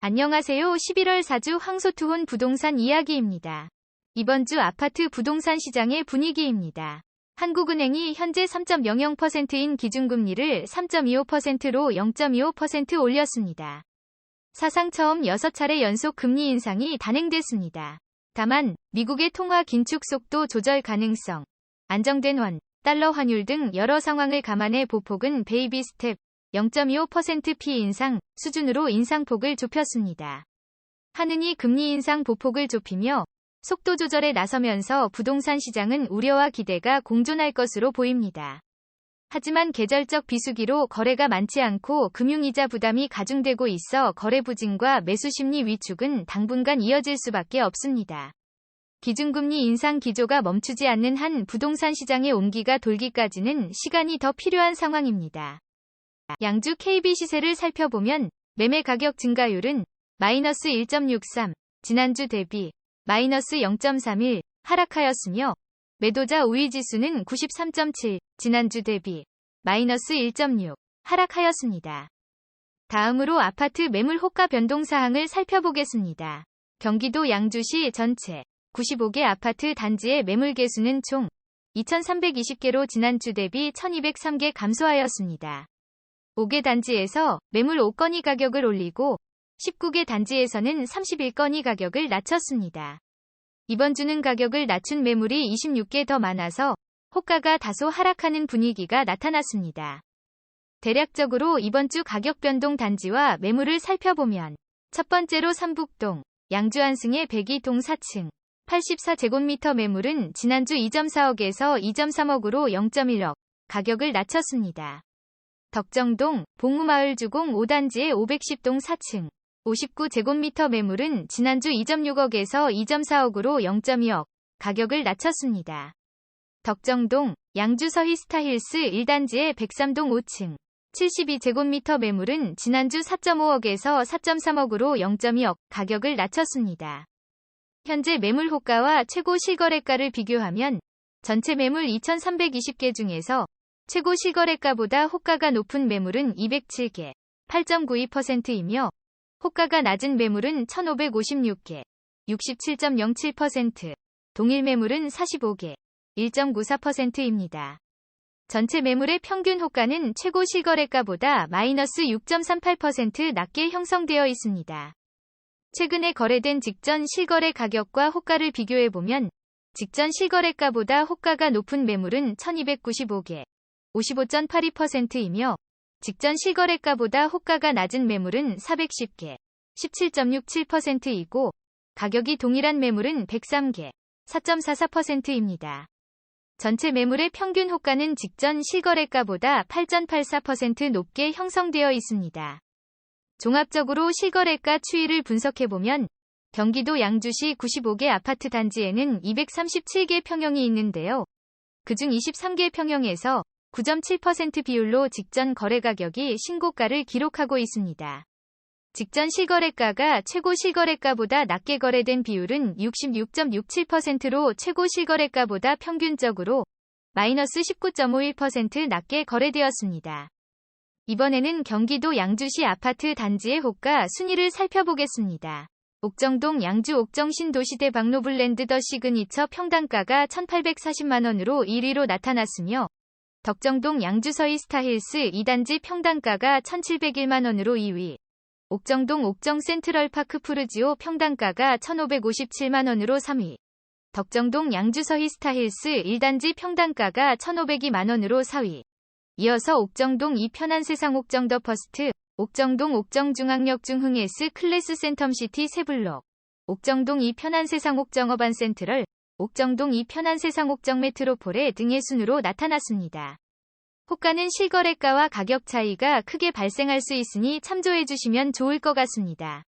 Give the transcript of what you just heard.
안녕하세요. 11월 4주 황소투혼 부동산 이야기입니다. 이번 주 아파트 부동산 시장의 분위기입니다. 한국은행이 현재 3.00%인 기준금리를 3.25%로 0.25% 올렸습니다. 사상 처음 6차례 연속 금리 인상이 단행됐습니다. 다만 미국의 통화 긴축 속도 조절 가능성, 안정된 원, 달러 환율 등 여러 상황을 감안해 보폭은 베이비 스텝 0.25% 피 인상 수준으로 인상폭을 좁혔습니다. 하느니 금리 인상 보폭을 좁히며 속도 조절에 나서면서 부동산 시장은 우려와 기대가 공존할 것으로 보입니다. 하지만 계절적 비수기로 거래가 많지 않고 금융이자 부담이 가중되고 있어 거래 부진과 매수 심리 위축은 당분간 이어질 수밖에 없습니다. 기준금리 인상 기조가 멈추지 않는 한 부동산 시장의 온기가 돌기까지는 시간이 더 필요한 상황입니다. 양주 KB 시세를 살펴보면 매매 가격 증가율은 마이너스 1.63, 지난주 대비 마이너스 0.31 하락하였으며 매도자 우위 지수는 93.7, 지난주 대비 마이너스 1.6 하락하였습니다. 다음으로 아파트 매물 호가 변동 사항을 살펴보겠습니다. 경기도 양주시 전체 95개 아파트 단지의 매물 개수는 총 2,320개로 지난주 대비 1,203개 감소하였습니다. 5개 단지에서 매물 5건이 가격을 올리고 19개 단지에서는 31건이 가격을 낮췄습니다. 이번 주는 가격을 낮춘 매물이 26개 더 많아서 호가가 다소 하락하는 분위기가 나타났습니다. 대략적으로 이번 주 가격 변동 단지와 매물을 살펴보면 첫 번째로 삼북동, 양주 안승의 102동 4층, 84제곱미터 매물은 지난주 2.4억에서 2.3억으로 0.1억 가격을 낮췄습니다. 덕정동, 봉우마을 주공 5단지의 510동 4층, 59제곱미터 매물은 지난주 2.6억에서 2.4억으로 0.2억 가격을 낮췄습니다. 덕정동, 양주서희 스타힐스 1단지의 103동 5층, 72제곱미터 매물은 지난주 4.5억에서 4.3억으로 0.2억 가격을 낮췄습니다. 현재 매물 호가와 최고 실거래가를 비교하면 전체 매물 2,320개 중에서 최고 실거래가보다 호가가 높은 매물은 207개, 8.92%이며 호가가 낮은 매물은 1,556개, 67.07%, 동일 매물은 45개, 1.94%입니다. 전체 매물의 평균 호가는 최고 실거래가보다 마이너스 6.38% 낮게 형성되어 있습니다. 최근에 거래된 직전 실거래 가격과 호가를 비교해보면 직전 실거래가보다 호가가 높은 매물은 1295개, 55.82%이며 직전 실거래가보다 호가가 낮은 매물은 410개, 17.67%이고 가격이 동일한 매물은 103개, 4.44%입니다. 전체 매물의 평균 호가는 직전 실거래가보다 8.84% 높게 형성되어 있습니다. 종합적으로 실거래가 추이를 분석해보면 경기도 양주시 95개 아파트 단지에는 237개 평형이 있는데요. 그중 23개 평형에서 9.7% 비율로 직전 거래 가격이 신고가를 기록하고 있습니다. 직전 실거래가가 최고 실거래가보다 낮게 거래된 비율은 66.67%로 최고 실거래가보다 평균적으로 마이너스 19.51% 낮게 거래되었습니다. 이번에는 경기도 양주시 아파트 단지의 호가 순위를 살펴보겠습니다. 옥정동 양주 옥정 신 도시대 박노블랜드 더 시그니처 평당가가 1840만원으로 1위로 나타났으며 덕정동 양주서희 스타힐스 2단지 평당가가 1701만원으로 2위, 옥정동 옥정 센트럴파크 푸르지오 평당가가 1557만원으로 3위, 덕정동 양주서희 스타힐스 1단지 평당가가 1502만원으로 4위, 이어서 옥정동 이편한 세상 옥정 더 퍼스트, 옥정동 옥정중앙역 중흥에스 클래스 센텀시티 세블록, 옥정동 이편한 세상 옥정어반 센트럴, 옥정동 이 편한 세상 옥정 메트로폴의 등의 순으로 나타났습니다. 호가는 실거래가와 가격 차이가 크게 발생할 수 있으니 참조해 주시면 좋을 것 같습니다.